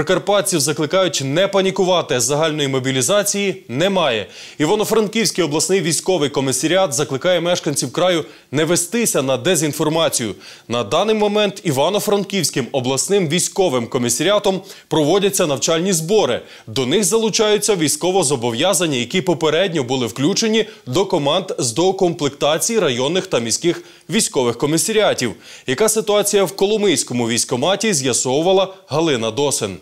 Прикарпатців закликають не панікувати. Загальної мобілізації немає. Івано-Франківський обласний військовий комісаріат закликає мешканців краю не вестися на дезінформацію. На даний момент Івано-Франківським обласним військовим комісаріатом проводяться навчальні збори. До них залучаються військовозобов'язані, які попередньо були включені до команд з доукомплектації районних та міських військових комісаріатів. Яка ситуація в Коломийському військоматі з'ясовувала Галина Досин.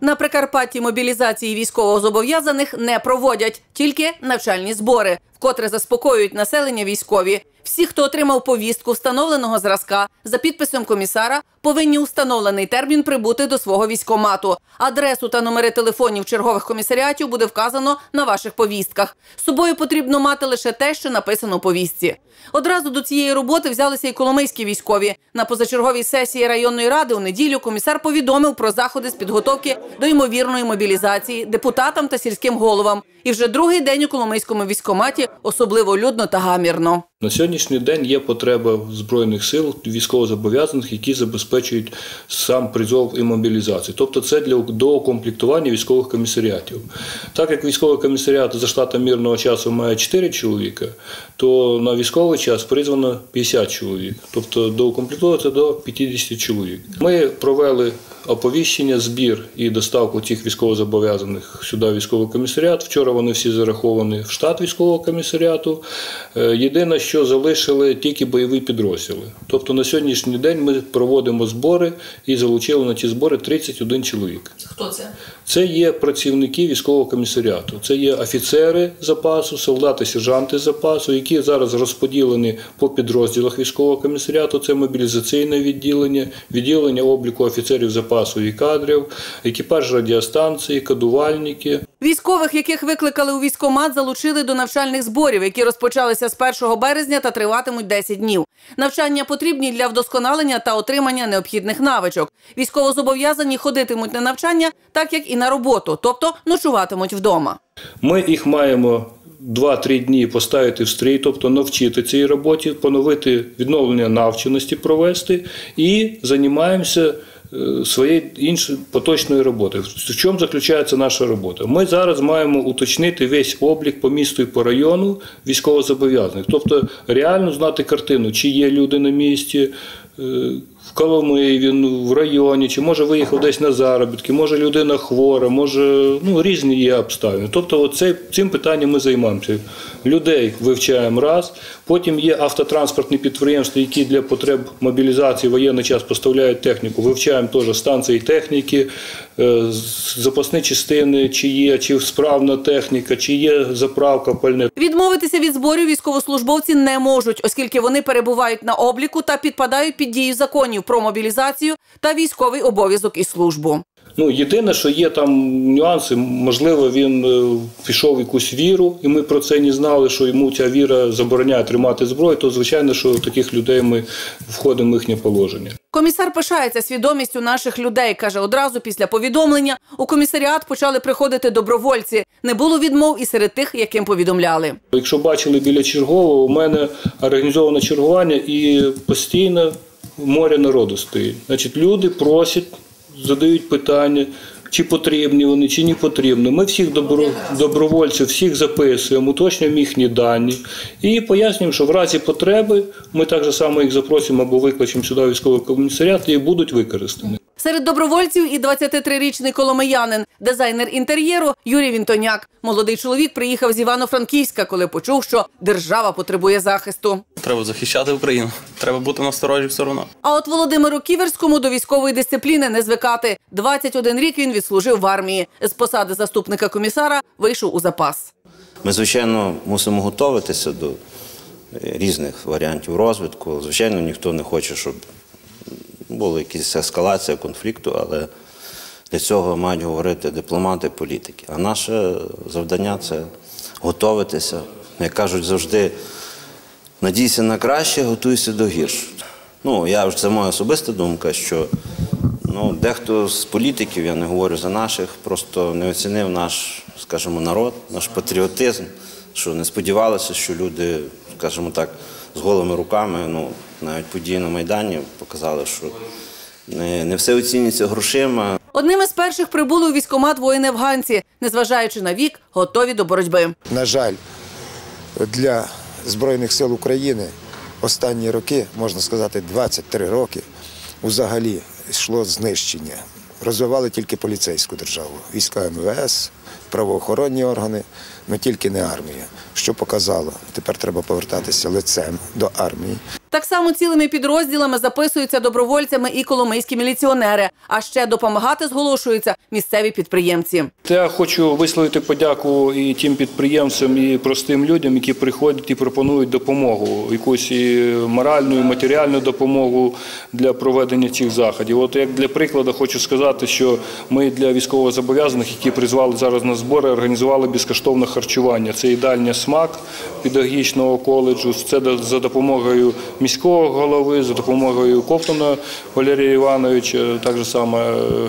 На Прикарпатті мобілізації військовозобов'язаних не проводять, тільки навчальні збори, вкотре заспокоюють населення військові. Всі, хто отримав повістку встановленого зразка за підписом комісара, повинні у встановлений термін прибути до свого військомату. Адресу та номери телефонів чергових комісаріатів буде вказано на ваших повістках. З собою потрібно мати лише те, що написано у повістці. Одразу до цієї роботи взялися і коломийські військові. На позачерговій сесії районної ради у неділю комісар повідомив про заходи з підготовки до ймовірної мобілізації депутатам та сільським головам. І вже другий день у Коломийському військоматі особливо людно та гамірно. На сьогоднішній день є потреба збройних сил військовозобов'язаних, які забезпечують сам призов і мобілізацію. Тобто це для доукомплектування військових комісаріатів. Так як військовий комісаріат за штатом мирного часу має 4 чоловіка, то на військовий час призвано 50 чоловік. Тобто доукомплектовується до 50 чоловік. Ми провели оповіщення, збір і доставку цих військовозобов'язаних сюди військовий комісаріат. Вчора вони всі зараховані в штат військового комісаріату. Е, Єдине, що залишили тільки бойові підрозділи. Тобто на сьогоднішній день ми проводимо збори і залучили на ці збори 31 чоловік. Хто це? Це є працівники військового комісаріату, це є офіцери запасу, солдати, сержанти запасу, які зараз розподілені по підрозділах військового комісаріату. Це мобілізаційне відділення, відділення обліку офіцерів запасу і кадрів, екіпаж радіостанції, кадувальники. Військових, яких викликали у військкомат, залучили до навчальних зборів, які розпочалися з 1 березня та триватимуть 10 днів. Навчання потрібні для вдосконалення та отримання необхідних навичок. Військовозобов'язані ходитимуть на навчання, так як і на роботу, тобто ночуватимуть вдома. Ми їх маємо 2-3 дні поставити в стрій, тобто навчити цій роботі, поновити відновлення навченості провести і займаємося е, іншої поточної роботи. В чому заключається наша робота? Ми зараз маємо уточнити весь облік по місту і по району військовозобов'язаних, тобто реально знати картину, чи є люди на місці. В Коломиї він в районі, чи може виїхав десь на заробітки, може людина хвора, може ну різні є обставини. Тобто, оце, цим питанням ми займаємося. Людей вивчаємо раз. Потім є автотранспортні підприємства, які для потреб мобілізації воєнний час поставляють техніку. Вивчаємо теж станції техніки, запасні частини, чи є, чи справна техніка, чи є заправка пальне. Відмовитися від зборів військовослужбовці не можуть, оскільки вони перебувають на обліку та підпадають під дію законів про мобілізацію та військовий обов'язок і службу. Ну, єдине, що є там нюанси, можливо, він е, пішов в якусь віру, і ми про це не знали, що йому ця віра забороняє тримати зброю, то звичайно, що таких людей ми входимо в їхнє положення. Комісар пишається свідомістю наших людей. каже, одразу після повідомлення у комісаріат почали приходити добровольці. Не було відмов і серед тих, яким повідомляли. Якщо бачили біля чергового, у мене організоване чергування і постійно море народу стоїть. Значить, люди просять, задають питання. Чи потрібні вони, чи не потрібні. Ми всіх добро, добровольців, всіх записуємо, уточнюємо їхні дані і пояснюємо, що в разі потреби ми так само їх запросимо або викличемо сюди військовий комісаріат і будуть використані. Серед добровольців і 23-річний коломиянин, дизайнер інтер'єру Юрій Вінтоняк. Молодий чоловік приїхав з Івано-Франківська, коли почув, що держава потребує захисту. Треба захищати Україну. Треба бути насторожі все одно. А от Володимиру Ківерському до військової дисципліни не звикати. 21 рік він відслужив в армії. З посади заступника комісара вийшов у запас. Ми, звичайно, мусимо готуватися до різних варіантів розвитку. Звичайно, ніхто не хоче, щоб була якась ескалація конфлікту, але для цього мають говорити дипломати, політики. А наше завдання це готуватися. Як кажуть завжди, надійся на краще, готуйся до гіршого. Ну, я це моя особиста думка, що ну, дехто з політиків, я не говорю за наших, просто не оцінив наш, скажімо, народ, наш патріотизм, що не сподівалися, що люди, скажімо так, з голими руками, ну, навіть події на Майдані показали, що не, не все оцінюється грошима. Одним із перших прибули у військкомат воїни-афганці, незважаючи на вік, готові до боротьби. На жаль, для Збройних сил України останні роки, можна сказати, 23 роки, взагалі йшло знищення. Розвивали тільки поліцейську державу, війська МВС, правоохоронні органи, але тільки не армія. Що показало, тепер треба повертатися лицем до армії. Так само цілими підрозділами записуються добровольцями і коломийські міліціонери. А ще допомагати зголошуються місцеві підприємці. Я хочу висловити подяку і тим підприємцям, і простим людям, які приходять і пропонують допомогу, якусь і моральну, і матеріальну допомогу для проведення цих заходів. От як для прикладу хочу сказати, що ми для військовозобов'язаних, які призвали зараз на збори, організували безкоштовне харчування. Це їдальня смак педагогічного коледжу. Це за допомогою міського голови, за допомогою Ковтуна Валерія Івановича, так само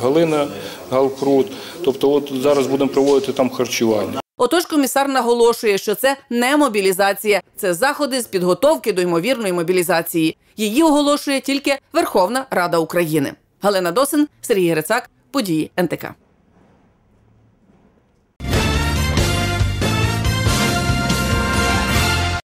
Галина Галкрут. Тобто, от зараз будемо проводити там харчування. Отож, комісар наголошує, що це не мобілізація, це заходи з підготовки до ймовірної мобілізації. Її оголошує тільки Верховна Рада України. Галина Досин, Сергій Грицак, події НТК.